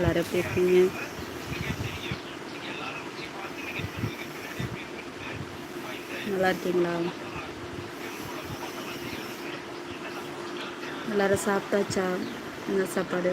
எல்லோரும் எப்படி இருக்கீங்க? நல்லா இருக்கீங்களா? எல்லோரும் சாப்பிட்டாச்சா? என்ன சாப்பாடு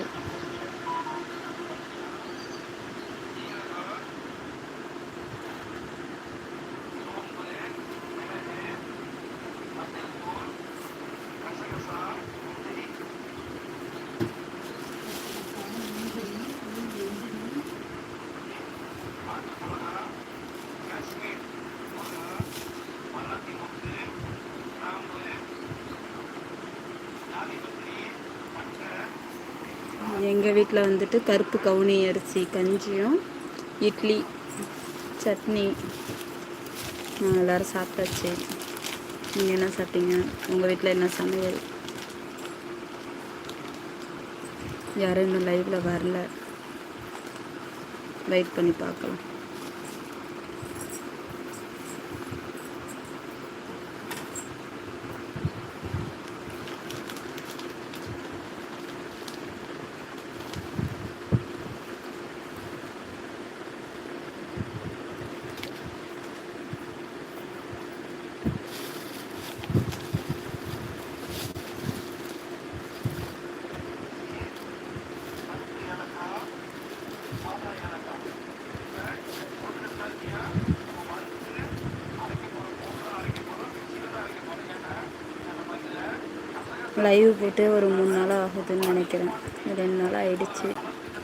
எங்கள் வீட்டில் வந்துட்டு கருப்பு கவுனி அரிசி கஞ்சியும் இட்லி சட்னி. எல்லோரும் சாப்பிட்டாச்சு. நீங்கள் என்ன சாப்பிட்டீங்க? உங்கள் வீட்டில் என்ன சமையல்? யாரும் இன்னும் லைவில் வரல. வெயிட் பண்ணி பார்க்கலாம். லைவ் போட்டு ஒரு மூணு நாள் ஆகுதுன்னு நினைக்கிறேன். ரெண்டு நாள் ஆகிடுச்சு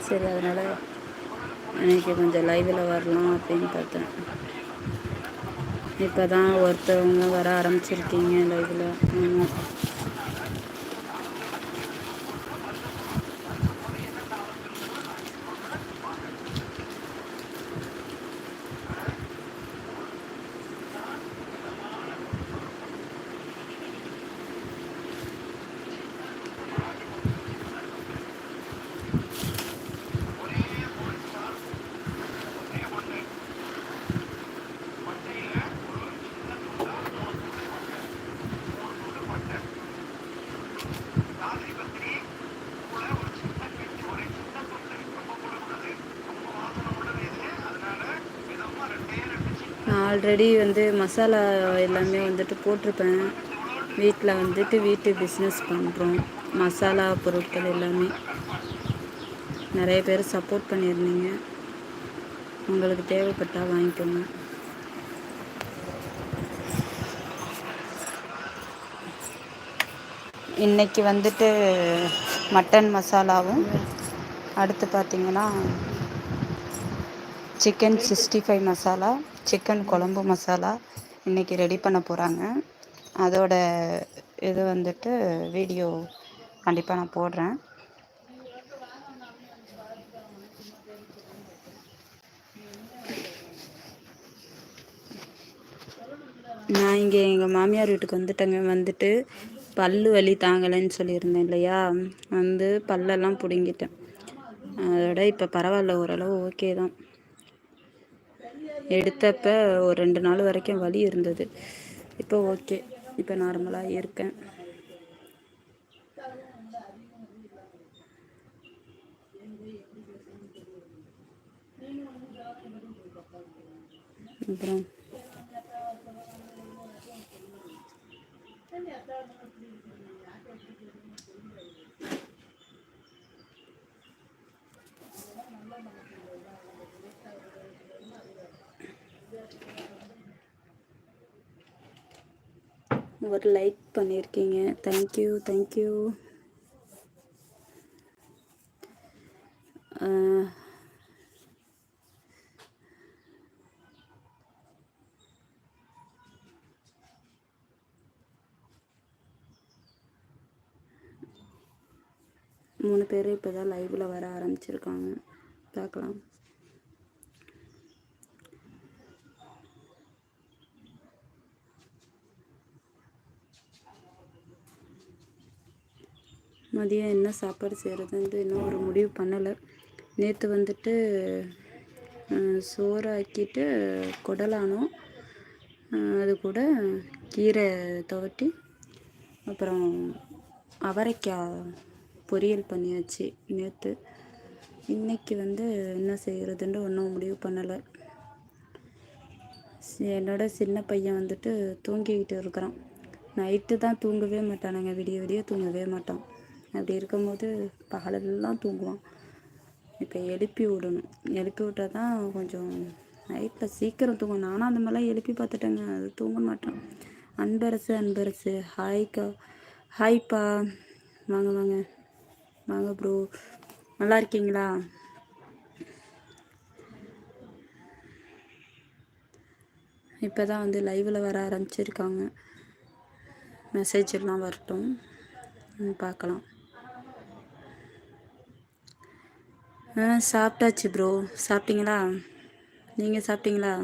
சரி அதனால் எனக்கு கொஞ்சம் லைவில் வரலாம் அப்படின்னு பார்த்தேன். இப்போ தான் ஒருத்தவங்க வர ஆரம்பிச்சிருக்கீங்க லைவில் ஆமாம் ஆல்ரெடி வந்து மசாலா எல்லாமே வந்துட்டு போட்டிருப்பேன். வீட்டில் வந்துட்டு வீட்டு பிஸ்னஸ் பண்ணுறோம் மசாலா பொருட்கள் எல்லாமே. நிறைய பேர் சப்போர்ட் பண்ணியிருந்தீங்க. உங்களுக்கு தேவைப்பட்டால் வாங்கிக்கோங்க. இன்றைக்கி வந்துட்டு மட்டன் மசாலாவும் அடுத்து பார்த்திங்கன்னா chicken sixty five masala chicken குழம்பு மசாலா இன்றைக்கி ரெடி பண்ண போகிறாங்க அதோட இது வந்துட்டு வீடியோ கண்டிப்பாக நான் போடுறேன். நான் இங்கே எங்கள் மாமியார் வீட்டுக்கு வந்துட்டேங்க. வந்துட்டு பல்லு வலி தாங்கலைன்னு சொல்லியிருந்தேன் இல்லையா? வந்து பல்லெல்லாம் பிடுங்கிட்டேன். அதோட இப்போ பரவாயில்ல ஓரளவு ஓகே தான். எடுத்தப்ப ஒரு ரெண்டு நாள் வரைக்கும் வலி இருந்தது. இப்போ ஓகே. இப்போ நார்மலாக இருக்கேன். அப்புறம் ஒரு லைக் பண்ணியிருக்கீங்க. தேங்க்யூ தேங்க்யூ மூணு பேர் இப்போ தான் லைவில் வர ஆரம்பிச்சிருக்காங்க. பார்க்கலாம். மதியம் என்ன சாப்பாடு செய்கிறதுன்ட்டு இன்னும் ஒரு முடிவு பண்ணலை. நேற்று வந்துட்டு சோறாக்கிட்டு குடலானோம். அது கூட கீரை துவட்டி அப்புறம் அவரைக்காய் பொரியல் பண்ணியாச்சு நேற்று இன்னைக்கு வந்து என்ன செய்கிறதுன்ட்டு ஒன்றும் முடிவு பண்ணலை. என்னோட சின்ன பையன் வந்துட்டு தூங்கிக்கிட்டு இருக்கிறான். நைட்டு தான் தூங்கவே மாட்டானுங்க விடிய விடிய தூங்கவே மாட்டான். அப்படி இருக்கும்போது பகலெல்லாம் தூங்குவான். இப்போ எழுப்பி விடணும். எழுப்பி விட்டால் தான் கொஞ்சம் நைட்டில் சீக்கிரம் தூங்கும். நானும் அந்த மாதிரிலாம் எழுப்பி பார்த்துட்டேங்க. அது தூங்க மாட்டேன். அன்பரசு அன்பரசு. ஹாய்க்கா ஹாய்ப்பா வாங்க வாங்க. வாங்க ப்ரோ நல்லா இருக்கீங்களா? இப்போ தான் வந்து லைவில் வர ஆரம்பிச்சிருக்காங்க. மெசேஜ் எல்லாம் வரட்டும். பார்க்கலாம். ஆ சாப்பிட்டாச்சு ப்ரோ சாப்பிட்டீங்களா? நீங்கள் சாப்பிட்டீங்களா?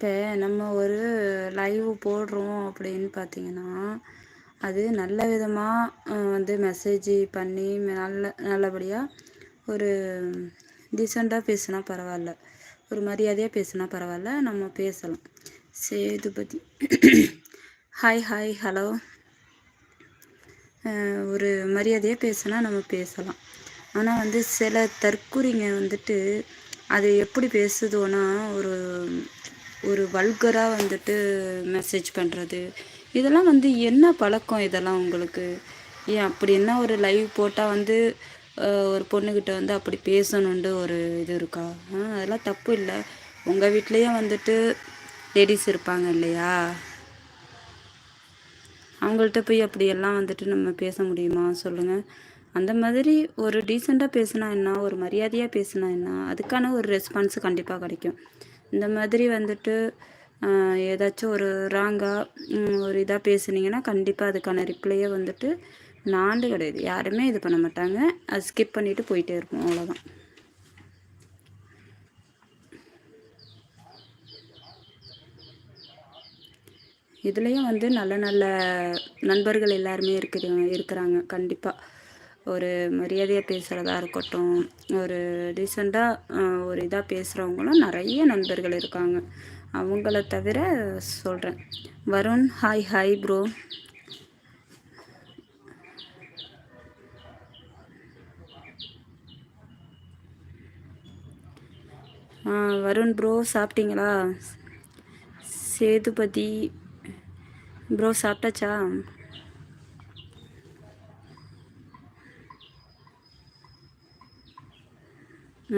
இப்போ நம்ம ஒரு லைவ் போடுறோம் அப்படின்னு பார்த்தீங்கன்னா அது நல்ல விதமாக வந்து மெசேஜ் பண்ணி நல்ல நல்லபடியாக ஒரு டீசெண்டாக பேசினா பரவாயில்ல. ஒரு மரியாதையாக பேசுனா பரவாயில்ல நம்ம பேசலாம். சேதுபதி ஹாய் ஹாய் ஹலோ ஒரு மரியாதையாக பேசினா நம்ம பேசலாம். ஆனால் வந்து சில தற்குறிங்க வந்துட்டு அது எப்படி பேசுதோன்னா ஒரு ஒரு வல்கராக வந்துட்டு மெசேஜ் பண்ணுறது இதெல்லாம் வந்து என்ன பழக்கம் இதெல்லாம் உங்களுக்கு? ஏன் அப்படி என்ன ஒரு லைவ் போட்டால் வந்து ஒரு பொண்ணுக்கிட்ட வந்து அப்படி பேசணுன்ட்டு ஒரு இது இருக்கா? அதெல்லாம் தப்பு இல்லை. உங்கள் வீட்லேயே வந்துட்டு லேடிஸ் இருப்பாங்க இல்லையா? அவங்கள்ட்ட போய் அப்படியெல்லாம் வந்துட்டு நம்ம பேச முடியுமா? சொல்லுங்கள் அந்த மாதிரி ஒரு டீசெண்டாக பேசினா என்ன? ஒரு மரியாதையாக பேசினா என்ன? அதுக்கான ஒரு ரெஸ்பான்ஸ் கண்டிப்பாக கிடைக்கும். இந்த மாதிரி வந்துட்டு ஏதாச்சும் ஒரு ராங்காக ஒரு இதாக பேசுனீங்கன்னா கண்டிப்பாக அதுக்கான ரிப்ளையே வந்துட்டு நாண்டு கிடையாது. யாருமே இது பண்ண மாட்டாங்க. அது ஸ்கிப் பண்ணிவிட்டு போயிட்டே இருப்போம். அவ்வளோதான் இதுலேயும் வந்து நல்ல நல்ல நண்பர்கள் எல்லாருமே இருக்கிற இருக்கிறாங்க. கண்டிப்பாக ஒரு மரியாதையாக பேசுகிறதா இருக்கட்டும் ஒரு ரீசெண்டாக ஒரு இதாக பேசுகிறவங்களும் நிறைய நண்பர்கள் இருக்காங்க. அவங்கள தவிர சொல்கிறேன் Varun hi hi bro Varun bro சாப்பிட்டீங்களா? சேதுபதி ப்ரோ சாப்பிட்டாச்சா?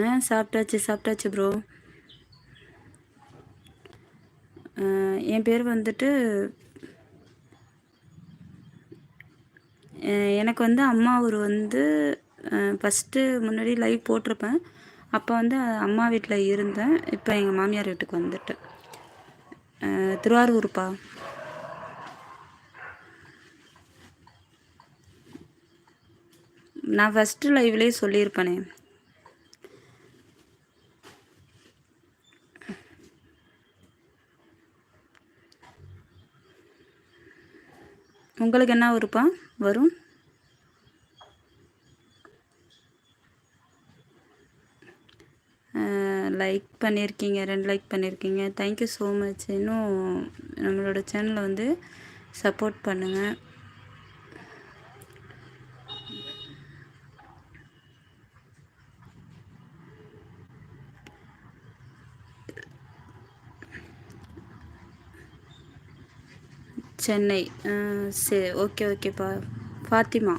ஆ சாப்பிட்டாச்சு சாப்பிட்டாச்சு ப்ரோ என் பேர் வந்துட்டு எனக்கு வந்து அம்மா ஊர் வந்து ஃபஸ்ட்டு முன்னாடி லைவ் போட்டிருப்பேன். அப்போ வந்து அம்மா வீட்டில் இருந்தேன். இப்போ எங்கள் மாமியார் வீட்டுக்கு வந்துட்டேன். திருவாரூர்ப்பா. நான் ஃபஸ்ட்டு லைவ்லேயே சொல்லியிருப்பேனே. உங்களுக்கு என்ன ஊருப்பா வரும். லைக் பண்ணியிருக்கீங்க ரெண்டு லைக் பண்ணியிருக்கீங்க தேங்க்யூ ஸோ மச் இன்னும் நம்மளோட சேனலை வந்து சப்போர்ட் பண்ணுங்கள் சென்னை. சரி ஓகே ஓகேப்பா. ஃபாத்திமா.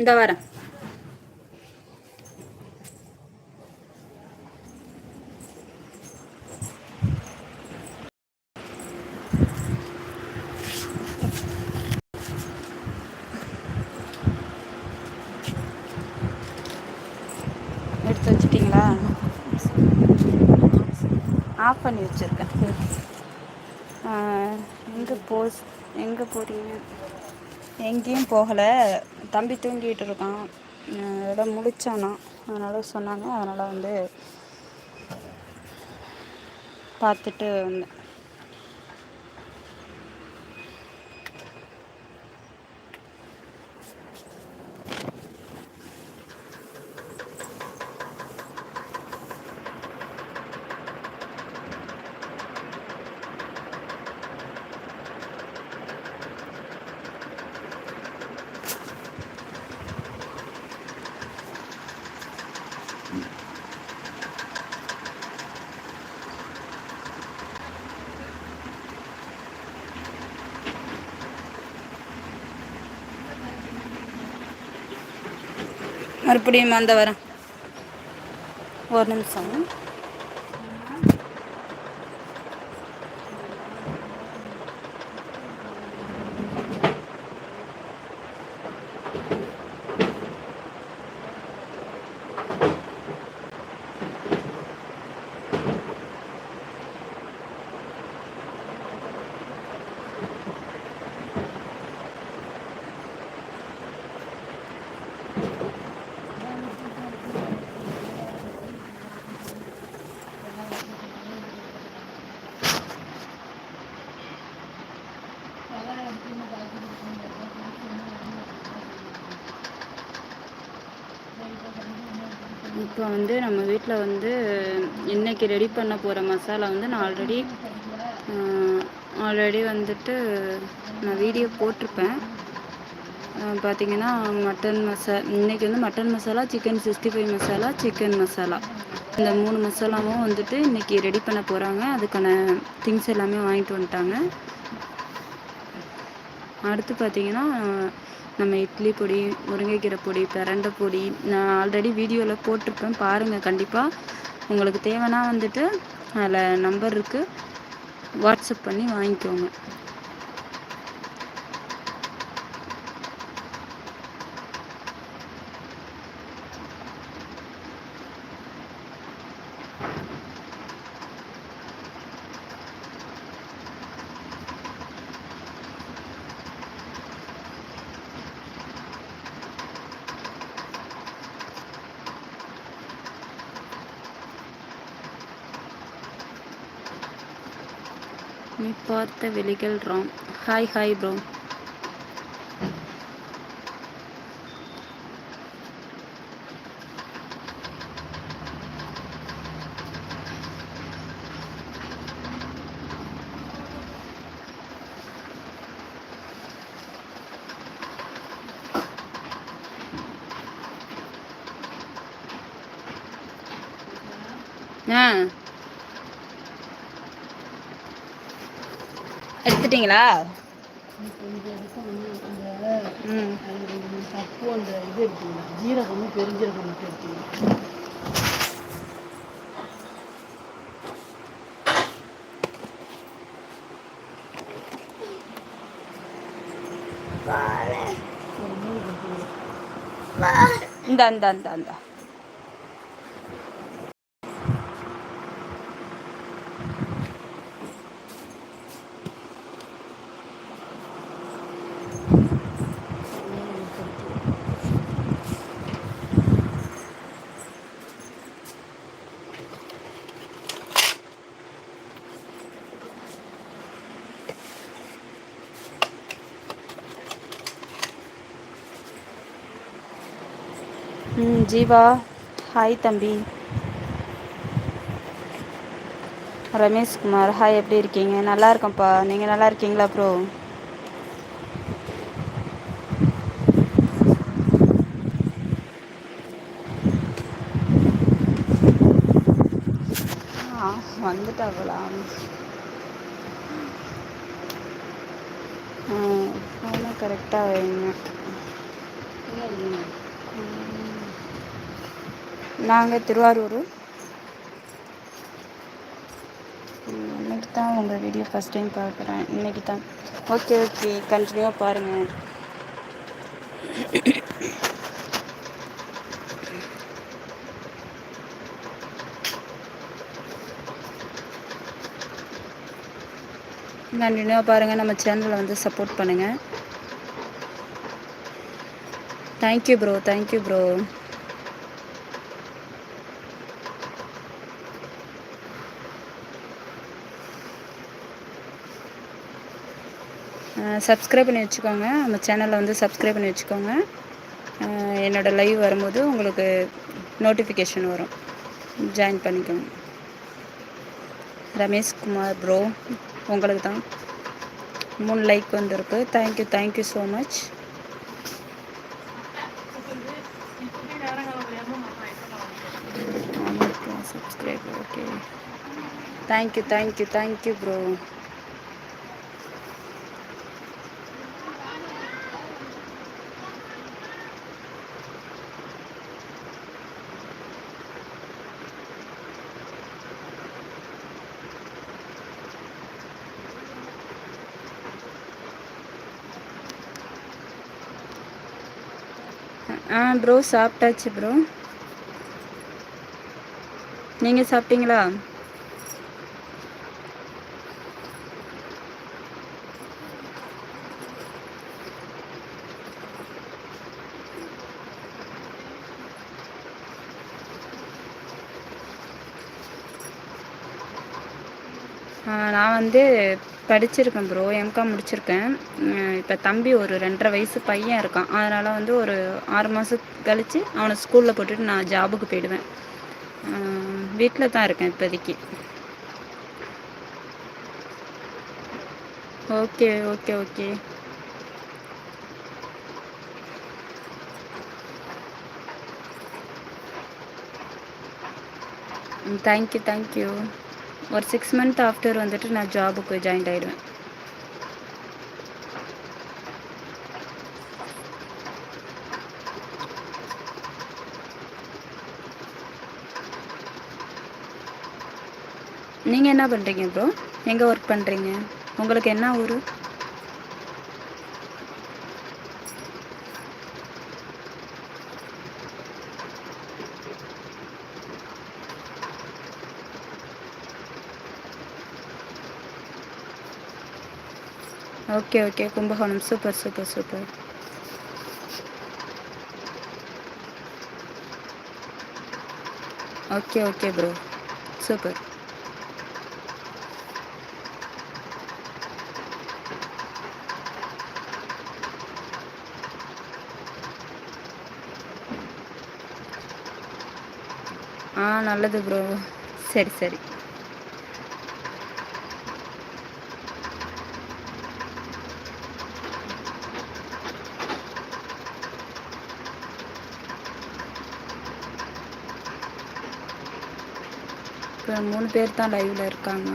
இந்த வரேன் எடுத்து வச்சிட்டிங்களா? ஆஃப் பண்ணி வச்சுருக்கேன். எங்கே போஸ் எங்கே போகிறீங்க எங்கேயும் போகலை. தம்பி தூங்கிட்டு இருக்கான். இடம் முடித்தானா அதனால் சொன்னாங்க. அதனால் வந்து பார்த்துட்டு வந்தேன். மறுபடியும் அந்த வரேன் ஒரு நிமிஷம். இப்போ வந்து நம்ம வீட்டில் வந்து இன்றைக்கி ரெடி பண்ண போகிற மசாலா வந்து நான் ஆல்ரெடி ஆல்ரெடி வந்துட்டு நான் வீடியோ போட்டிருப்பேன். பார்த்திங்கன்னா மட்டன் மசா இன்றைக்கி வந்து mutton masala chicken sixty five masala chicken masala. இந்த மூணு மசாலாவும் வந்துட்டு இன்றைக்கி ரெடி பண்ண போகிறாங்க அதுக்கான திங்ஸ் எல்லாமே வாங்கிட்டு வந்துட்டாங்க. அடுத்து பார்த்திங்கன்னா நம்ம இட்லி பொடி முருங்கைக்கீரை பொடி பிரண்டை பொடி நான் ஆல்ரெடி வீடியோவில் போட்டிருப்பேன். பாருங்கள் கண்டிப்பாக உங்களுக்கு தேவைன்னா வந்துட்டு அதில் நம்பர் இருக்குது வாட்ஸ்அப் பண்ணி வாங்கிக்கோங்க நீ பார்த்த வெளிகள் ராம் ஹாய் ஹாய் ப்ரோ ஆ எடுத்துட்டீங்களா ம் தப்பு அந்த இது எடுத்தீங்களா ஜீரகமும் பெருஞ்சீரகம் மட்டும் எடுத்தீங்க இந்த இந்த இந்த இந்த ம் ஜீவா. ஹாய் தம்பி. ரமேஷ்குமார் ஹாய் எப்படி இருக்கீங்க? நல்லா இருக்கேன்ப்பா. நீங்கள் நல்லா இருக்கீங்களா ப்ரோ வந்துட்டாங்களா ஃபோனை கரெக்டாக வைங்க. நாங்கள் திருவாரூர். இன்றைக்கி தான் உங்கள் வீடியோ ஃபஸ்ட் டைம் பார்க்குறேன். இன்னைக்கு தான். ஓகே ஓகே கண்டினியூவாக பாருங்கள் கண்டினியூவாக பாருங்கள் நம்ம சேனலை வந்து சப்போர்ட் பண்ணுங்கள் thank you bro thank you bro subscribe பண்ணி வச்சுக்கோங்க. நம்ம சேனலை வந்து சப்ஸ்கிரைப் பண்ணி வச்சுக்கோங்க. என்னோடய லைவ் வரும்போது உங்களுக்கு நோட்டிஃபிகேஷன் வரும். ஜாயின் பண்ணிக்கோங்க. ரமேஷ் குமார் ப்ரோ உங்களுக்கு தான். மூணு லைக் வந்திருக்கு. Thank you thank you so much subscribe okay thank you thank you thank you bro ah bro சாப்பிட்டாச்சு ப்ரோ நீங்கள் சாப்பிட்டீங்களா? நான் வந்து படிச்சிருக்கேன் ப்ரோ எம்காம் முடிச்சிருக்கேன். இப்போ தம்பி ஒரு ரெண்டரை வயசு பையன் இருக்கான். அதனால் வந்து ஒரு ஆறு மாதம் கழித்து அவனை ஸ்கூலில் போட்டுட்டு நான் ஜாபுக்கு போயிடுவேன். வீட்டில் தான் இருக்கேன் இப்போதைக்கு. Okay okay okay. Thank you thank you ஒரு சிக்ஸ் மந்த் ஆஃப்டர் வந்துட்டு நான் ஜாபுக்கு ஜாயின் ஆகிடுவேன் நீங்கள் என்ன பண்ணுறீங்க ப்ரோ எங்கே ஒர்க் பண்ணுறீங்க உங்களுக்கு என்ன ஊர்? Okay okay. Kumbakonam. Super super super. Okay okay bro super. ஆ நல்லது ப்ரோ சரி சரி. இப்போ மூணு பேர் தான் லைவில் இருக்காங்க.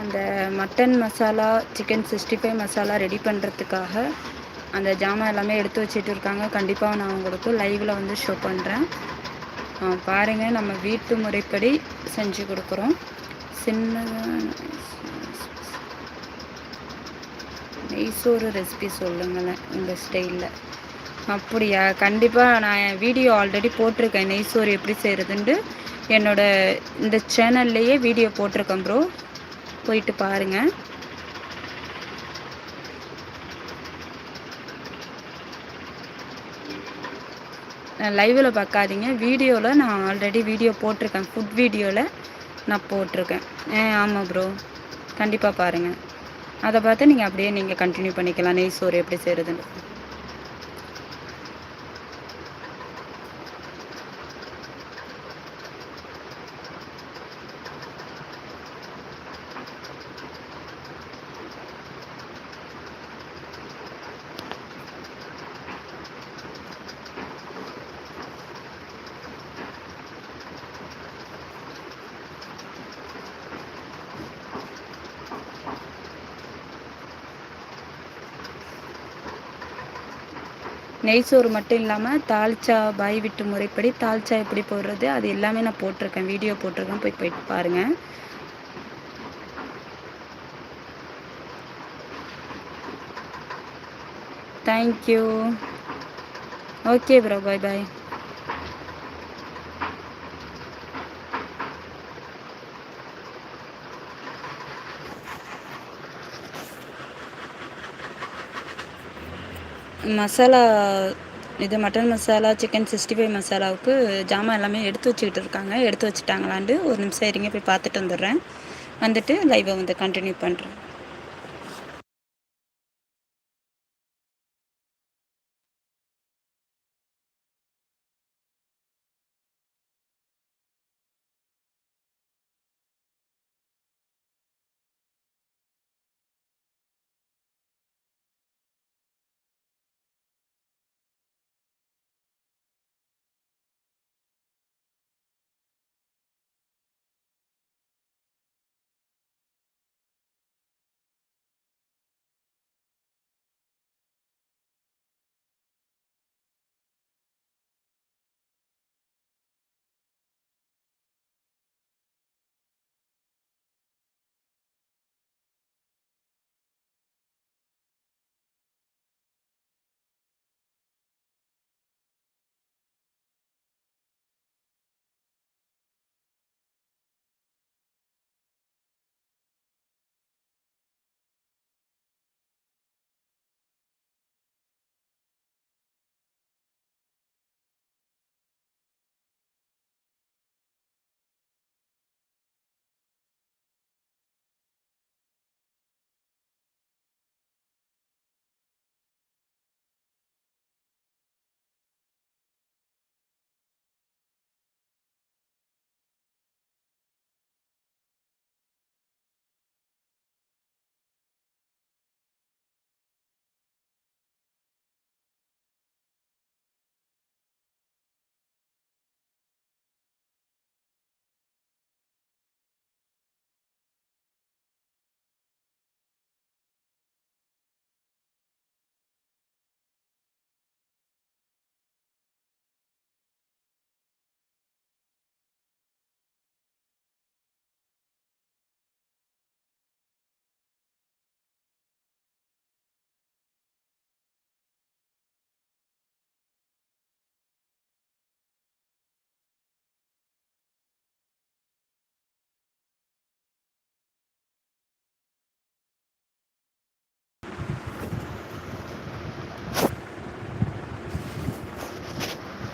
அந்த mutton masala chicken sixty five masala ready பண்ணுறதுக்காக அந்த ஜாமான் எல்லாமே எடுத்து வச்சுட்டு இருக்காங்க. கண்டிப்பாக நான் உங்களுக்கு லைவில் வந்து ஷோ பண்ணுறேன் பாருங்கள் நம்ம வீட்டு முறைப்படி செஞ்சு கொடுக்குறோம். சின்னதாக நெய்சோறு ரெசிபி சொல்லுங்களேன் உங்கள் ஸ்டைலில் அப்படியா? கண்டிப்பாக நான் என் வீடியோ ஆல்ரெடி போட்டிருக்கேன். நெய்சோறு எப்படி செய்கிறதுன்ட்டு என்னோட இந்த சேனல்லையே வீடியோ போட்டிருக்கேன் ப்ரோ போயிட்டு பாருங்கள் லைவில் பார்க்காதீங்க. வீடியோவில் நான் ஆல்ரெடி வீடியோ போட்டிருக்கேன். ஃபுட் வீடியோவில் நான் போட்டிருக்கேன். ஆ ஆமாம் ப்ரோ கண்டிப்பாக பாருங்கள் அதை பார்த்து நீங்கள் அப்படியே நீங்கள் கண்டினியூ பண்ணிக்கலாம். நெய் சோறு எப்படி செய்கிறதுன்னு நெய் சோறு மட்டும் இல்லாமல் தால்ச்சா பாய் விட்டு முறைப்படி தால்ச்சா எப்படி போடுறது? அது எல்லாமே நான் போட்டிருக்கேன். வீடியோ போட்டிருக்கேன். போய் போயிட்டு பாருங்கள் thank you okay bro bye bye masala இது mutton masala chicken sixty five மசாலாவுக்கு ஜாமான் எல்லாமே எடுத்து வச்சுக்கிட்டு இருக்காங்க. எடுத்து வச்சுட்டாங்களான்ட்டு ஒரு நிமிஷம் இருங்க போய் பார்த்துட்டு வந்துடுறேன். வந்துட்டு லைவை வந்து கண்டினியூ பண்ணுறேன்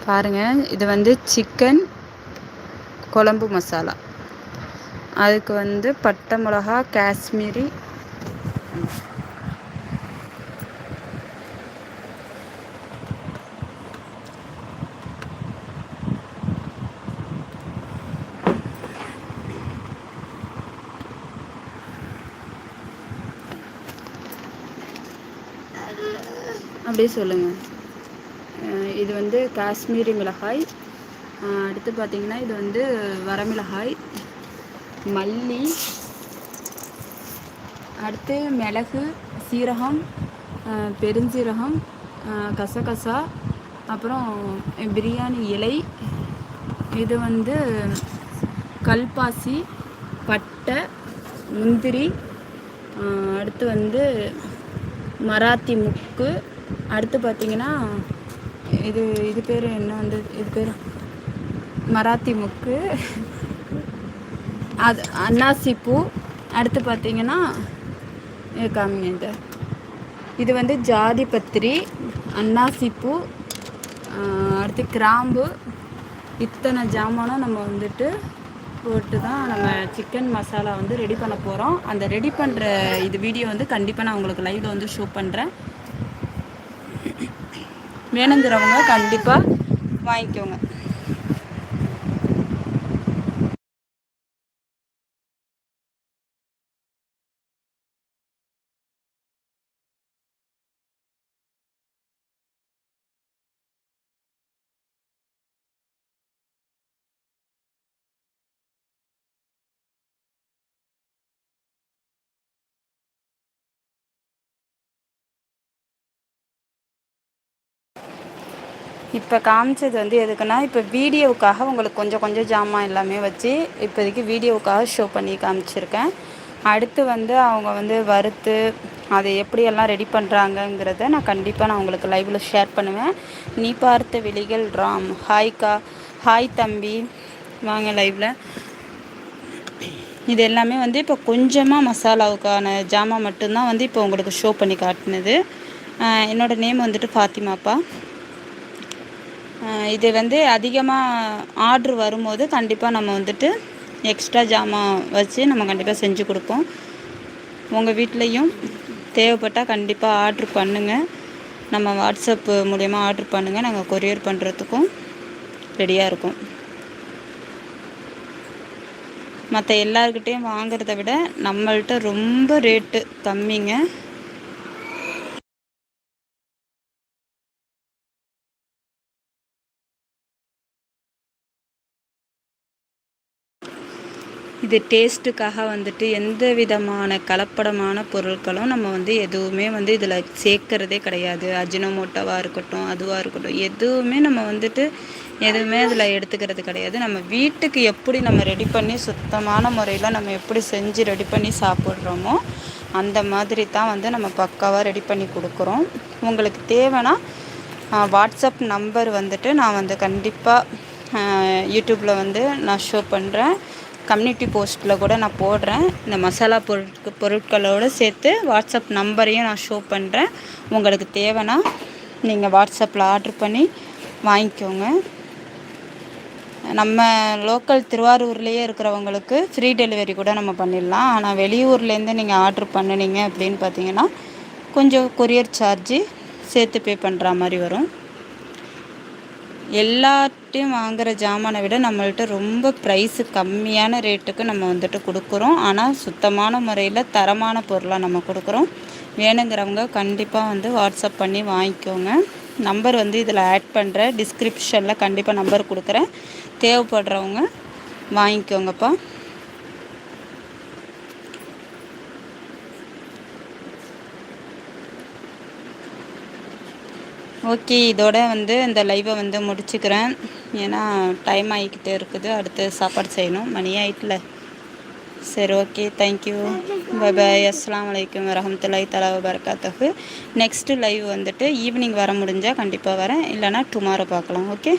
பாருங்கள் இது வந்து சிக்கன் குழம்பு மசாலா. அதுக்கு வந்து பட்டை மிளகா காஷ்மீரி. அப்படியே சொல்லுங்கள் இது வந்து காஷ்மீரி மிளகாய். அடுத்து பார்த்தீங்கன்னா இது வந்து வரமிளகாய் மல்லி அடுத்து மிளகு சீரகம் பெருஞ்சீரகம் கசகசா அப்புறம் பிரியாணி இலை இது வந்து கல்பாசி பட்டை முந்திரி அடுத்து வந்து மராத்தி முக்கு அடுத்து பார்த்தீங்கன்னா இது இது பேர் என்ன வந்து இது பேர்? மராத்தி முக்கு. அது அன்னாசி பூ அடுத்து பார்த்தீங்கன்னா காமிங்க இந்த இது வந்து ஜாதி பத்திரி அன்னாசி பூ அடுத்து கிராம்பு. இத்தனை ஜாமானும் நம்ம வந்துட்டு போட்டு தான் நம்ம சிக்கன் மசாலா வந்து ரெடி பண்ண போகிறோம் அந்த ரெடி பண்ணுற இது வீடியோ வந்து கண்டிப்பாக நான் உங்களுக்கு லைவில் வந்து ஷோ பண்ணுறேன் வேணுங்கிறவங்க கண்டிப்பாக வாங்கிக்கோங்க. இப்போ காமிச்சது வந்து எதுக்குன்னா இப்போ வீடியோவுக்காக உங்களுக்கு கொஞ்சம் கொஞ்சம் ஜாமான் எல்லாமே வச்சு இப்போதைக்கு வீடியோவுக்காக ஷோ பண்ணி காமிச்சிருக்கேன். அடுத்து வந்து அவங்க வந்து வறுத்து அதை எப்படியெல்லாம் ரெடி பண்ணுறாங்கங்கிறத நான் கண்டிப்பாக நான் உங்களுக்கு லைவில் ஷேர் பண்ணுவேன். நீ பார்த்த விழிகள் ராம். ஹாய்க்கா ஹாய் தம்பி. வாங்க லைவில் இது எல்லாமே வந்து இப்போ கொஞ்சமாக மசாலாவுக்கான ஜாமான் மட்டும்தான் வந்து இப்போ உங்களுக்கு ஷோ பண்ணி காட்டினது. என்னோடய என்னோட நேம் வந்துட்டு ஃபாத்திமாப்பா. இது வந்து அதிகமாக ஆர்டர் வரும்போது கண்டிப்பாக நம்ம வந்துட்டு எக்ஸ்ட்ரா ஜாமான் வச்சு நம்ம கண்டிப்பாக செஞ்சு கொடுப்போம். உங்கள் வீட்லேயும் தேவைப்பட்டால் கண்டிப்பாக ஆர்ட்ரு பண்ணுங்கள் நம்ம வாட்ஸ்அப் மூலயமா ஆர்ட்ரு பண்ணுங்கள் நாங்கள் கொரியர் பண்ணுறதுக்கும் ரெடியாக இருக்கும். மற்ற எல்லாருக்கிட்டேயும் வாங்குறத விட நம்மள்கிட்ட ரொம்ப ரேட்டு கம்மிங்க. இது டேஸ்ட்டுக்காக வந்துட்டு எந்த விதமான கலப்படமான பொருட்களும் நம்ம வந்து எதுவுமே வந்து இதில் சேர்க்கறதே கிடையாது. அஜினோமோட்டோவாக இருக்கட்டும் அதுவாக இருக்கட்டும் எதுவுமே நம்ம வந்துட்டு எதுவுமே அதில் எடுத்துக்கிறது கிடையாது. நம்ம வீட்டுக்கு எப்படி நம்ம ரெடி பண்ணி சுத்தமான முறையில் நம்ம எப்படி செஞ்சு ரெடி பண்ணி சாப்பிட்றோமோ அந்த மாதிரி தான் வந்து நம்ம பக்காவாக ரெடி பண்ணி கொடுக்குறோம். உங்களுக்கு தேவைன்னா வாட்ஸ்அப் நம்பர் வந்துட்டு நான் வந்து கண்டிப்பாக யூடியூப்பில் வந்து நான் ஷோ பண்ணுறேன் கம்யூனிட்டி போஸ்ட்டில் கூட நான் போடுறேன். இந்த மசாலா பொருட்கு பொருட்களோடு சேர்த்து வாட்ஸ்அப் நம்பரையும் நான் ஷோ பண்ணுறேன் உங்களுக்கு தேவைன்னா நீங்கள் வாட்ஸ்அப்பில் ஆர்டர் பண்ணி வாங்கிக்கோங்க. நம்ம லோக்கல் திருவாரூர்லேயே இருக்கிறவங்களுக்கு ஃப்ரீ டெலிவரி கூட நம்ம பண்ணிடலாம். ஆனால் வெளியூர்லேருந்து நீங்கள் ஆர்டர் பண்ணுனீங்க அப்படின்னு பார்த்தீங்கன்னா கொஞ்சம் கொரியர் சார்ஜு சேர்த்து பே பண்ணுற மாதிரி வரும். எல்லார்ட்டையும் வாங்குற ஜாமானை விட நம்மள்ட்ட ரொம்ப ப்ரைஸு கம்மியான ரேட்டுக்கு நம்ம வந்துட்டு கொடுக்குறோம். ஆனால் சுத்தமான முறையில் தரமான பொருளாக நம்ம கொடுக்குறோம். வேணுங்கிறவங்க கண்டிப்பாக வந்து வாட்ஸ்அப் பண்ணி வாங்கிக்கோங்க. நம்பர் வந்து இதில் ஆட் பண்ணுறேன் டிஸ்கிரிப்ஷனில் கண்டிப்பாக நம்பர் கொடுக்குறேன். தேவைப்படுறவங்க வாங்கிக்கோங்கப்பா. ஓகே இதோட வந்து இந்த லைவை வந்து முடிச்சுக்கிறேன். ஏன்னா டைம் ஆகிக்கிட்டே இருக்குது. அடுத்து சாப்பாடு செய்யணும். மணி ஆயிட்டில். சரி ஓகே. தேங்க்யூ பை பாய் அஸ்லாம் வலைக்கம் வரஹமத்துல்லாஹி தலா வரகாத்தஹு நெக்ஸ்ட்டு லைவ் வந்துட்டு ஈவினிங் வர முடிஞ்சால் கண்டிப்பாக வரேன். இல்லைனா டுமாரோ பார்க்கலாம். ஓகே